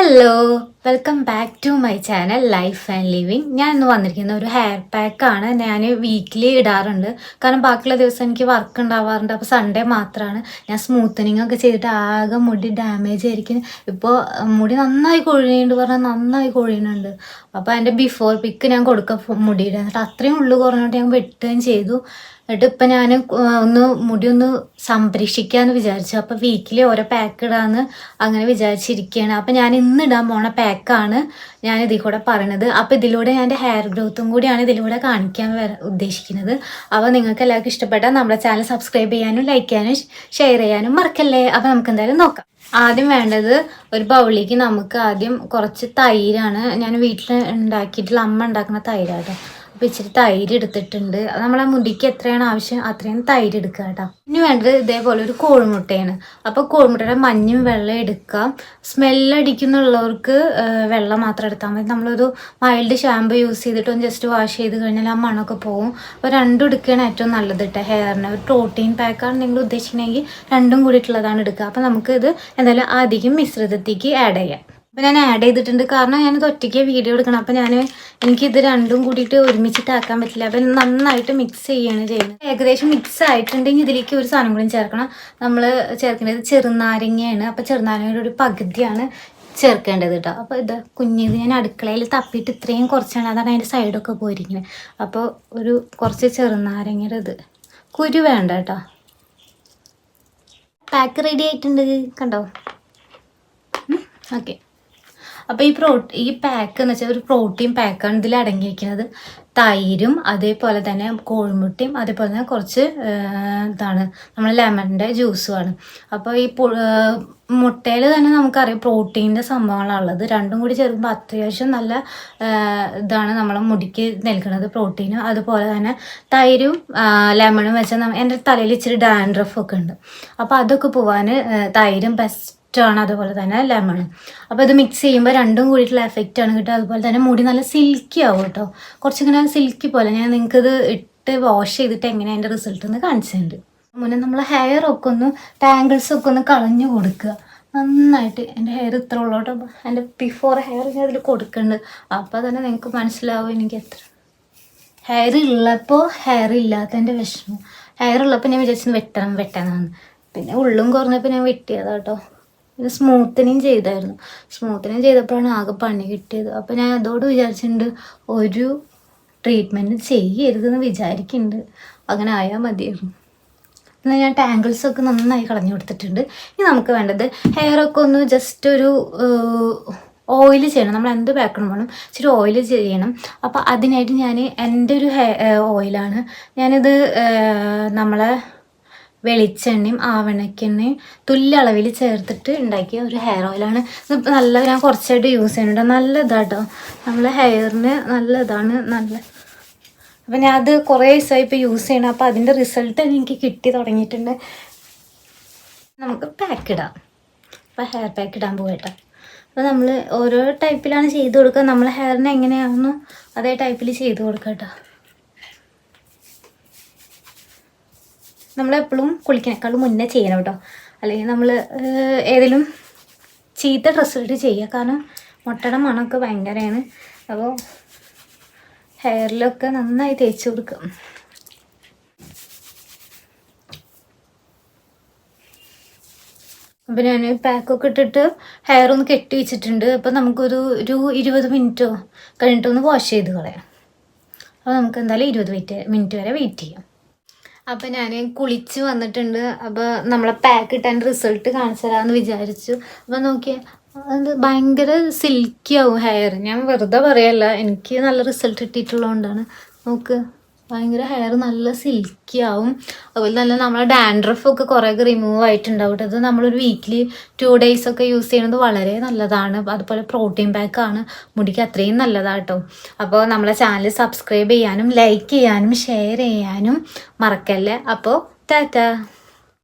Hello welcome back to my channel life and living ഞാൻ ഇന്ന് വന്നിരിക്കുന്ന ഒരു ഹെയർ പാക്കാണ് ഞാൻ വീക്കിലി ഇടാറുണ്ട്. കാരണം ബാക്കിയുള്ള ദിവസം എനിക്ക് വർക്ക് ഉണ്ടാവാറുണ്ട്. അപ്പോൾ സൺഡേ മാത്രമാണ് ഞാൻ സ്മൂത്തനിങ് ഒക്കെ ചെയ്തിട്ട് ആകെ മുടി ഡാമേജ് ആയിരിക്കും. ഇപ്പോൾ മുടി നന്നായി കൊഴിയുന്നുണ്ട് പറഞ്ഞാൽ നന്നായി കൊഴിയുന്നുണ്ട്. അപ്പോൾ അതിന്റെ ബിഫോർ പിക്ക് ഞാൻ കൊടുക്കാം മുടിയുടെ എന്നിട്ട് അത്രയും ഉള്ളു കുറഞ്ഞിട്ട് ഞാൻ വെട്ടുകയും ചെയ്തു. എന്നിട്ട് ഇപ്പം ഞാൻ ഒന്ന് മുടി ഒന്ന് സംരക്ഷിക്കാന്ന് വിചാരിച്ചു. അപ്പോൾ വീക്കിലി ഓരോ പാക്ക് ഇടാന്ന് അങ്ങനെ വിചാരിച്ചിരിക്കുകയാണ് അപ്പം ഞാൻ ഇന്ന് ഇടാൻ പോണ പാക്കാണ് ഞാൻ ഇതിൽ കൂടെ പറയണത്. അപ്പോൾ ഇതിലൂടെ എന്റെ ഹെയർ ഗ്രോത്തും കൂടിയാണ് ഇതിലൂടെ കാണിക്കാൻ ഉദ്ദേശിക്കുന്നത്. അപ്പോൾ നിങ്ങൾക്ക് എല്ലാവർക്കും ഇഷ്ടപ്പെട്ടാൽ നമ്മുടെ ചാനൽ സബ്സ്ക്രൈബ് ചെയ്യാനും ലൈക്ക് ചെയ്യാനും ഷെയർ ചെയ്യാനും മറക്കല്ലേ? അപ്പോൾ നമുക്ക് എന്തായാലും നോക്കാം. ആദ്യം വേണ്ടത് ഒരു ബൗളിക്ക് നമുക്ക് ആദ്യം കുറച്ച് തൈരാണ്. ഞാൻ വീട്ടിൽ ഉണ്ടാക്കിയിട്ടുള്ള അമ്മ ഉണ്ടാക്കുന്ന തൈരാട്ടോ അപ്പോൾ ഇച്ചിരി തൈര് എടുത്തിട്ടുണ്ട്. അത് നമ്മളെ മുടിക്ക് എത്രയാണ് ആവശ്യം അത്രയും തൈര് എടുക്കുക കേട്ടോ. ഇനി വേണ്ടത് ഇതേപോലെ ഒരു കോഴിമുട്ടയാണ്. അപ്പോൾ കോഴിമുട്ടയുടെ മഞ്ഞും വെള്ളം എടുക്കുക സ്മെല്ലടിക്കുന്നുള്ളവർക്ക് വെള്ളം മാത്രം എടുത്താൽ മതി. നമ്മളൊരു മൈൽഡ് ഷാമ്പു യൂസ് ചെയ്തിട്ട് ഒന്ന് ജസ്റ്റ് വാഷ് ചെയ്ത് കഴിഞ്ഞാൽ ആ മണമൊക്കെ പോകും അപ്പോൾ രണ്ടും എടുക്കുകയാണ് ഏറ്റവും നല്ലത് കേട്ടോ ഹെയറിന് ഒരു പ്രോട്ടീൻ പാക്കാണ് നിങ്ങൾ ഉദ്ദേശിക്കണമെങ്കിൽ രണ്ടും കൂടിയിട്ടുള്ളതാണ് എടുക്കുക. അപ്പോൾ നമുക്ക് ഇത് എന്തായാലും അധികം മിശ്രിതത്തേക്ക് ആഡ് ചെയ്യാം. അപ്പോൾ ഞാൻ ആഡ് ചെയ്തിട്ടുണ്ട്. കാരണം ഞാനിത് ഒറ്റയ്ക്ക് വീഡിയോ എടുക്കണം. അപ്പോൾ ഞാൻ എനിക്കിത് രണ്ടും കൂടിയിട്ട് ഒരുമിച്ചിട്ടാക്കാൻ പറ്റില്ല. അപ്പം നന്നായിട്ട് മിക്സ് ചെയ്യാണ് ചെയ്യുന്നത്. ഏകദേശം മിക്സ് ആയിട്ടുണ്ടെങ്കിൽ ഇതിലേക്ക് ഒരു സാധനം കൂടി ചേർക്കണം. നമ്മൾ ചേർക്കേണ്ടത് ചെറുനാരങ്ങയാണ്. അപ്പോൾ ചെറുനാരങ്ങയുടെ ഒരു പകുതിയാണ് ചേർക്കേണ്ടത് കേട്ടോ അപ്പോൾ ഇത് കുഞ്ഞിത് ഞാൻ അടുക്കളയിൽ തപ്പിയിട്ട് ഇത്രയും കുറച്ചാണ്. അതാണ് അതിന്റെ സൈഡൊക്കെ പോയിരിക്കുന്നത്. അപ്പോൾ ഒരു കുറച്ച് ചെറുനാരങ്ങയുടെ ഇത്. കുരു വേണ്ട കേട്ടോ പാക്ക് റെഡി ആയിട്ടുണ്ട്. കണ്ടോ? ഓക്കെ അപ്പോൾ ഈ പ്രോ ഈ പാക്ക് എന്ന് വെച്ചാൽ ഒരു പ്രോട്ടീൻ പാക്കാണ് ഇതിൽ അടങ്ങിയിരിക്കുന്നത്. തൈരും അതേപോലെ തന്നെ കോഴിമുട്ടയും അതേപോലെ തന്നെ കുറച്ച് ഇതാണ് നമ്മൾ ലെമണിന്റെ ജ്യൂസുമാണ് അപ്പോൾ ഈ മുട്ടയിൽ തന്നെ നമുക്കറിയാം പ്രോട്ടീന്റെ സംഭവങ്ങളാണുള്ളത്. രണ്ടും കൂടി ചേർക്കുമ്പോൾ അത്യാവശ്യം നല്ല ഇതാണ് നമ്മളെ മുടിക്ക് നൽകുന്നത് പ്രോട്ടീനും അതുപോലെ തന്നെ തൈരും ലെമണും വെച്ചാൽ എന്റെ തലയിൽ ഇച്ചിരി ഡാൻഡ്രഫ് ഒക്കെ ഉണ്ട്. അപ്പോൾ അതൊക്കെ പോവാൻ തൈരും ബെസ്റ്റ് ആണ് അതുപോലെ തന്നെ ലെമൺ അപ്പോൾ ഇത് മിക്സ് ചെയ്യുമ്പോൾ രണ്ടും കൂടിയിട്ടുള്ള എഫക്റ്റ് ആണ് കിട്ടുക അതുപോലെ തന്നെ മുടി നല്ല സിൽക്കി ആവും കേട്ടോ. കുറച്ചിങ്ങനെ സിൽക്കി പോലെ. ഞാൻ നിങ്ങൾക്കിത് ഇട്ട് വാഷ് ചെയ്തിട്ട് എങ്ങനെ അതിന്റെ റിസൾട്ട് ഒന്ന് കാണിച്ചിട്ടുണ്ട്. മുന്നേ നമ്മൾ ഹെയർ ഒക്കെ ഒന്ന് ടാങ്കിൾസ് ഒക്കെ ഒന്ന് കളഞ്ഞു കൊടുക്കുക. നന്നായിട്ട് എന്റെ ഹെയർ ഇത്ര ഉള്ളോട്ടോ എന്റെ ബിഫോർ ഹെയർ ഞാൻ അതിൽ കൊടുക്കുന്നുണ്ട് അപ്പോൾ തന്നെ നിങ്ങൾക്ക് മനസ്സിലാവും എനിക്ക് എത്ര ഹെയർ ഉള്ളപ്പോൾ ഹെയർ ഇല്ലാത്തതിന്റെ വിഷമം. ഹെയർ ഉള്ളപ്പോൾ ഞാൻ വിചാരിച്ചു വെട്ടണം വെട്ടണമെന്ന് പിന്നെ ഉള്ളും കുറഞ്ഞപ്പോൾ ഞാൻ വെട്ടിയതാട്ടോ പിന്നെ സ്മൂത്തനിങ് ചെയ്തായിരുന്നു. സ്മൂത്തനിങ് ചെയ്തപ്പോഴാണ് ആകെ പണി കിട്ടിയത്. അപ്പോൾ ഞാൻ അതോട് വിചാരിച്ചിട്ടുണ്ട് ഒരു ട്രീറ്റ്മെന്റ് ചെയ്യരുതെന്ന് വിചാരിക്കുന്നുണ്ട് അങ്ങനെ ആയാൽ മതിയായിരുന്നു. എന്നാൽ ഞാൻ ടാങ്കിൾസൊക്കെ നന്നായി കളഞ്ഞു കൊടുത്തിട്ടുണ്ട്. ഇനി നമുക്ക് വേണ്ടത് ഹെയറൊക്കെ ഒന്ന് ജസ്റ്റ് ഒരു ഓയിൽ ചെയ്യണം. നമ്മൾ എന്ത് പാക്കണം വേണം? ഇച്ചിരി ഓയിൽ ചെയ്യണം. അപ്പോൾ അതിനായിട്ട് ഞാൻ എന്റെ ഒരു ഹെയർ ഓയിലാണ് ഞാനിത് നമ്മളെ വെളിച്ചെണ്ണയും ആവണക്കെണ്ണയും തുല്യ അളവിൽ ചേർത്തിട്ട് ഉണ്ടാക്കിയ ഒരു ഹെയർ ഓയിലാണ് നല്ല ഞാൻ കുറച്ചായിട്ട് യൂസ് ചെയ്യുന്നുണ്ട്. നല്ല ഇതാട്ടോ. നമ്മളെ ഹെയറിന് നല്ല ഇതാണ്. നല്ല. അപ്പം ഞാൻ അത് കുറേ ദിവസമായി ഇപ്പോൾ യൂസ് ചെയ്യണം അപ്പോൾ അതിന്റെ റിസൾട്ട് എനിക്ക് കിട്ടി തുടങ്ങിയിട്ടുണ്ട്. നമുക്ക് പാക്ക് ഇടാം. അപ്പോൾ ഹെയർ പാക്ക് ഇടാൻ പോകട്ടെ അപ്പോൾ നമ്മൾ ഓരോ ടൈപ്പിലാണ് ചെയ്ത് കൊടുക്കുക. നമ്മളെ ഹെയറിന് എങ്ങനെയാണെന്നോ അതേ ടൈപ്പിൽ ചെയ്ത് കൊടുക്കാം കേട്ടോ. നമ്മളെപ്പോഴും കുളിക്കണേക്കാളും മുന്നേ ചെയ്യണം കേട്ടോ. അല്ലെങ്കിൽ നമ്മൾ ഏതെങ്കിലും ചീത്ത ഡ്രസ്സ് ഇട്ട് ചെയ്യുക. കാരണം മുട്ടയുടെ മണമൊക്കെ ഭയങ്കരമാണ്. അപ്പോൾ ഹെയറിലൊക്കെ നന്നായി തേച്ച് കൊടുക്കും അപ്പം ഞാൻ പാക്കൊക്കെ ഇട്ടിട്ട് ഹെയർ ഒന്ന് കെട്ടി വെച്ചിട്ടുണ്ട്. അപ്പം നമുക്കൊരു ഒരു ഇരുപത് മിനിറ്റോ കഴിഞ്ഞിട്ടൊന്ന് വാഷ് ചെയ്ത് കളയാം. അപ്പോൾ നമുക്ക് എന്തായാലും ഇരുപത് മിനിറ്റ് മിനിറ്റ് വരെ വെയിറ്റ് ചെയ്യാം. അപ്പം ഞാൻ കുളിച്ച് വന്നിട്ടുണ്ട്. അപ്പോൾ നമ്മളെ പാക്ക് ഇട്ടാൻ റിസൾട്ട് കാണിച്ചു തരാമെന്ന് വിചാരിച്ചു. അപ്പൊ നോക്കിയ അത് ഭയങ്കര സിൽക്കി ആവും ഹെയർ ഞാൻ വെറുതെ പറയല്ല എനിക്ക് നല്ല റിസൾട്ട് കിട്ടിയിട്ടുള്ളതുകൊണ്ടാണ് നോക്ക്. ഭയങ്കര ഹെയർ നല്ല സിൽക്കി ആവും. അതുപോലെ തന്നെ നമ്മളെ ഡാൻഡ്രഫ് ഒക്കെ കുറേയൊക്കെ റിമൂവ് ആയിട്ടുണ്ടാവും അത് നമ്മളൊരു വീക്കിലി ടു ഡേയ്സ് ഒക്കെ യൂസ് ചെയ്യുന്നത് വളരെ നല്ലതാണ്. അതുപോലെ പ്രോട്ടീൻ പാക്ക് ആണ് മുടിക്ക് അത്രയും നല്ലതാട്ടോ അപ്പോൾ നമ്മളെ ചാനൽ സബ്സ്ക്രൈബ് ചെയ്യാനും ലൈക്ക് ചെയ്യാനും ഷെയർ ചെയ്യാനും മറക്കല്ലേ. അപ്പോൾ ടാറ്റ.